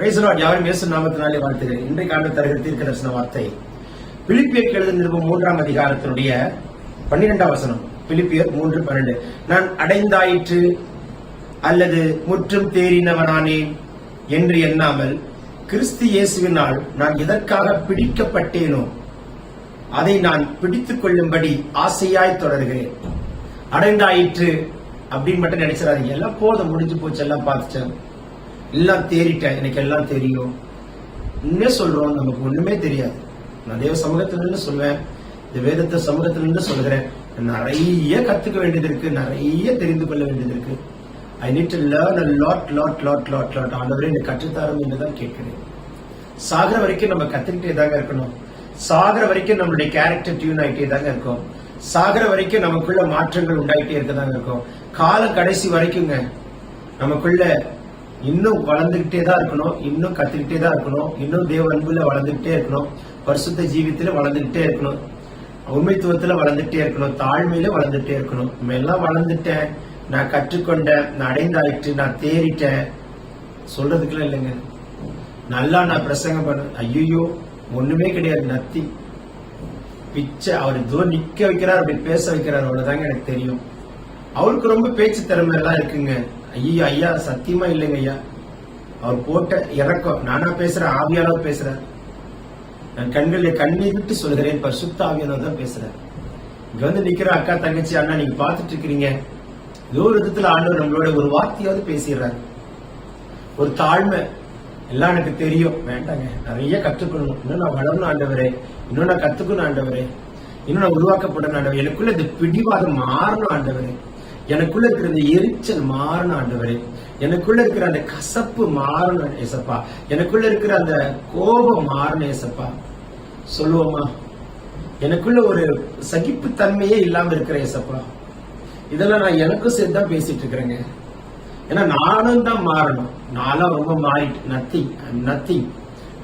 பிரைசலாட் யாரும் இயேசு நாமத்தினாலே வாழ்த்துகிறேன். இன்றைக்கு ஆண்டு தருகிற தீர்க்க தரிசன வார்த்தை. பிலிப்பியர் எழுத நிறுவம் மூன்றாம் அதிகாரத்தினுடைய பன்னிரெண்டாம் வசனம். பிலிப்பியர் மூன்று பன்னெண்டு. நான் அடைந்தாயிற்று அல்லது முற்றும் தேறினவனானேன் என்று எண்ணாமல் கிறிஸ்து இயேசுவினால் நான் எதற்காக பிடிக்கப்பட்டேனோ அதை நான் பிடித்துக் கொள்ளும்படி ஆசையாய் தொடர்கிறேன். அடைந்தாயிற்று அப்படின்னு மட்டும் நினைச்சிடாதீங்க. எல்லாம் போதும். முடிஞ்சு போச்சு. எல்லாம் பார்த்துச்சேன் எல்லாம் தேறிட்டேன். எனக்கு எல்லாம் தெரியும். இன்னும் சொல்றோம். நமக்கு ஒண்ணுமே தெரியாது. நான் தேவ சமூகத்துல இருந்து சொல்வேன். இந்த வேதத்தை சமூகத்துல இருந்து சொல்கிறேன் நிறைய கத்துக்க வேண்டியது இருக்கு. நிறைய தெரிந்து கொள்ள வேண்டியது இருக்கு. I need to learn a lot lot lot lot lot ஆண்டவரே இந்த கற்றுத்தாரம் என்று தான் கேட்கிறேன். சாகிற வரைக்கும் நம்ம கத்துக்கிட்டே தாங்க இருக்கணும். சாகிற வரைக்கும் நம்மளுடைய கேரக்டர் டியூன் ஆகிட்டே தாங்க இருக்கும். சாகிற வரைக்கும் நமக்குள்ள மாற்றங்கள் உண்டாயிட்டே இருக்கதாங்க இருக்கும். கால கடைசி வரைக்குங்க. நமக்குள்ள இன்னும் வளர்ந்துகிட்டே தான் இருக்கணும். இன்னும் கத்துக்கிட்டே தான் இருக்கணும். இன்னும் தேவ அன்புல வளர்ந்துகிட்டே இருக்கணும். பரிசுத்த ஜீவித்துல வளர்ந்துகிட்டே இருக்கணும். உண்மைத்துவத்துல வளர்ந்துட்டே இருக்கணும். தாழ்மையில வளர்ந்துட்டே இருக்கணும். நம்ம எல்லாம் வளர்ந்துட்டேன். நான் கற்றுக்கொண்டேன். நான் அடைந்தாயிற்று. நான் தேறிட்டேன். சொல்றதுக்குலாம் இல்லைங்க. நல்லா நான் பிரசங்கம் பண்ண ஐயோ ஒண்ணுமே கிடையாது. நத்தி. பிச்சை. அவர் இதோ நிக்க வைக்கிறார் அப்படி பேச வைக்கிறார். அவ்வளவுதாங்க எனக்கு தெரியும். அவருக்கு ரொம்ப பேச்சு திறமை எல்லாம் இருக்குங்க. ஐயோ ஐயா சத்தியமா இல்லைங்க ஐயா. அவர் போட்ட இறக்கம் நானா பேசுறேன் ஆவியானவர் பேசுறேன் நான் கண்களை கண்ணீர் விட்டு சொல்கிறேன் பரிசுத்த ஆவியானவர் தான் பேசுறேன் இங்க வந்து நிக்கிற அக்கா தங்கச்சி அண்ணா நீங்க பாத்துட்டு இருக்கிறீங்க. ஏதோ ஒரு விதத்துல ஆண்டவர் நம்மளோட ஒரு வார்த்தையாவது பேசிடுறாரு. ஒரு தாழ்மை எல்லாம் எனக்கு தெரியும். வேண்டாங்க நிறைய கத்துக்கணும் இன்னும் நான் வளரணும் ஆண்டவரே. இன்னும் நான் கத்துக்கணும் ஆண்டவரே. இன்னும் நான் உருவாக்கப்படணும் ஆண்டவர். எனக்குள்ள இந்த பிடிவாதம் மாறணும் ஆண்டவரே. எனக்குள்ள இருக்கிற இந்த எரிச்சல் மாறணும் ஆண்டவரே. எனக்குள்ள இருக்கிற அந்த கசப்பு மாறணும் ஏசப்பா. எனக்குள்ள இருக்கிற அந்த கோபம் மாறணும் ஏசப்பா. சொல்லுவோமா? எனக்குள்ள ஒரு சகிப்பு தன்மையே இல்லாம இருக்கிற ஏசப்பா. இதெல்லாம் நான் எனக்கும் சேர்த்து தான் பேசிட்டு இருக்கிறேங்க. ஏன்னா நானும் தான் மாறணும். நானும் ரொம்ப மாறிட்டு nothing nothing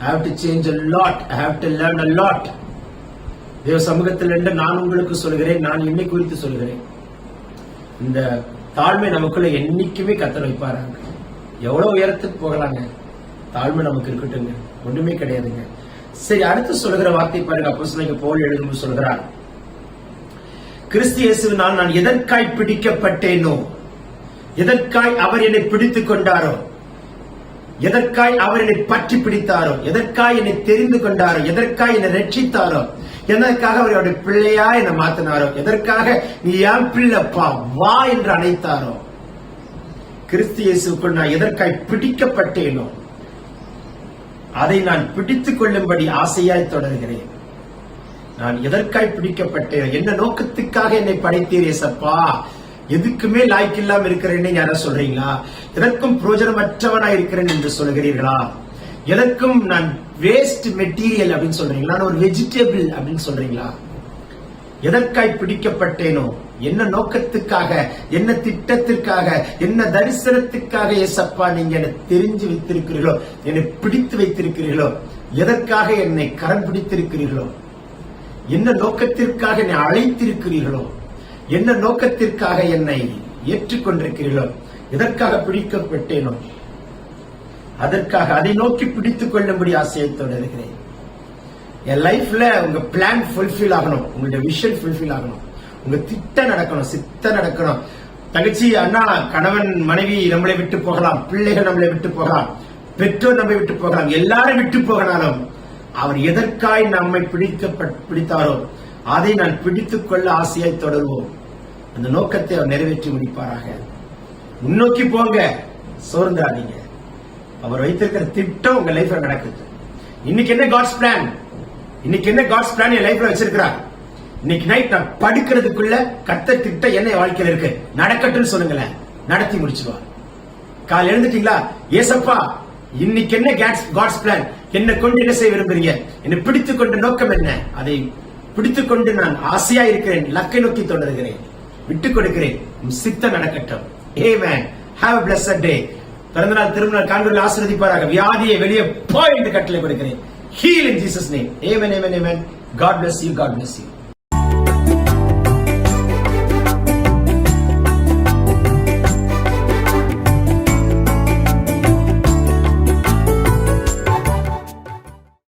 I have to change a lot I have to learn a lot தேவ சமூகத்தில் இருந்து நான் உங்களுக்கு சொல்கிறேன் நான் என்னை குறித்து சொல்கிறேன் இந்த தாழ்மை நமக்குள்ள என்னைக்குமே கத்தர் வைப்பாராங்க எவ்வளவு உயரத்துக்கு போகலாங்க? தாழ்மை நமக்கு இருக்கட்டுங்க ஒண்ணுமே கிடையாதுங்க. சரி அடுத்து சொல்லுகிற வார்த்தை பாருங்க. அப்போ சொல்லுங்க போல் எழுதும் சொல்கிறார். கிறிஸ்து இயேசுவினால் நான் எதற்காய் பிடிக்கப்பட்டேனோ? எதற்காய் அவர் என்னை பிடித்துக் கொண்டாரோ? எதற்காய் அவர் என்னை பற்றி பிடித்தாரோ? எதற்காய் என்னை தெரிந்து கொண்டாரோ? எதற்காய் என்னை ரட்சித்தாரோ? எதற்காக அவர் அவருடைய பிள்ளையா என்னை மாத்தினாரோ? எதற்காக? நீ ஏன் பிள்ளைப்பா வா என்று அழைத்தாரோ கிறிஸ்து இயேசுக்குள் நான் எதற்காய் பிடிக்கப்பட்டேனோ? அதை நான் பிடித்துக் கொள்ளும்படி ஆசையாய் தொடர்கிறேன். நான் எதற்காய் பிடிக்கப்பட்டேன்? என்ன நோக்கத்துக்காக என்னை படைத்தீர் ஏசப்பா? எதுக்குமே லாய்க்கு இல்லாம இருக்கிறேன்னு யாரா சொல்றீங்களா? எதற்கும் பிரோஜனமற்றவனா இருக்கிறேன் என்று சொல்கிறீர்களா? எனக்கும் நான் வேஸ்ட் மெட்டீரியல் அப்படின்னு சொல்றீங்களா? நான் ஒரு வெஜிடபிள் அப்படின்னு சொல்றீங்களா? எதற்காய் பிடிக்கப்பட்டேனோ? என்ன நோக்கத்துக்காக? என்ன திட்டத்திற்காக? என்ன தரிசனத்துக்காக ஏசப்பா நீங்க என்னை தெரிஞ்சு வைத்திருக்கிறீர்களோ? என்னை பிடித்து வைத்திருக்கிறீர்களோ? எதற்காக என்னை கரம் பிடித்திருக்கிறீர்களோ? என்ன நோக்கத்திற்காக என்னை அழைத்திருக்கிறீர்களோ? என்ன நோக்கத்திற்காக என்னை ஏற்றுக்கொண்டிருக்கிறீர்களோ? எதற்காக பிடிக்கப்பட்டேனோ? அதற்காக அதை நோக்கி பிடித்துக் கொள்ளும்படி ஆசையத்தோடு தொடர்கிறேன் என் லைஃப்ல உங்க பிளான் ஃபுல்ஃபில் ஆகணும். உங்களுடைய விஷன் ஃபுல்ஃபில் ஆகணும். உங்க திட்டம் நடக்கணும் சித்த நடக்கணும். தங்கச்சி அண்ணா கணவன் மனைவி நம்மளை விட்டு போகலாம். பிள்ளைகள் நம்மளை விட்டு போகலாம். பெற்றோர் நம்மை விட்டு போகலாம். எல்லாரும் விட்டு போகனாலும் அவர் எதற்காய் நம்மை பிடிக்க பிடித்தாரோ அதை நான் பிடித்துக் கொள்ள ஆசையாய் தொடர்வோம். அந்த நோக்கத்தை அவர் நிறைவேற்றி முடிப்பாராக. முன்னோக்கி போங்க. சோர்ந்தாதீங்க. அவர் வைத்திருக்கிற திட்டம் உங்க லைஃப்ல நடக்குது. இன்னைக்கு என்ன காட்ஸ் பிளான் இன்னைக்கு என்ன காட்ஸ் பிளான் என் லைஃப்ல வச்சிருக்கிறார்? இன்னைக்கு நைட் நான் படுக்கிறதுக்குள்ள கத்த திட்டம் என்ன வாழ்க்கையில இருக்கு. நடக்கட்டும்னு சொல்லுங்களேன். நடத்தி முடிச்சுடுவா கால் எழுந்துட்டீங்களா? ஏசப்பா இன்னைக்கு என்ன காட்ஸ் பிளான் என்ன கொண்டு என்ன செய்ய விரும்புறீங்க? என்னை பிடித்து கொண்ட நோக்கம் என்ன? அதை பிடித்து கொண்டு நான் ஆசையா இருக்கிறேன். லக்கை நோக்கி தொடர்கிறேன் விட்டுக் கொடுக்கிறேன். உம் சித்தம் நடக்கட்டும். Amen have bless day பிறந்தநாள் திருமணம் காண்பர்கள் ஆசிரதிப்பாராக வியாதியை வெளியே போய் என்று கட்டளை கொடுக்கிறேன். Heal in Jesus name amen amen amen God bless you God bless you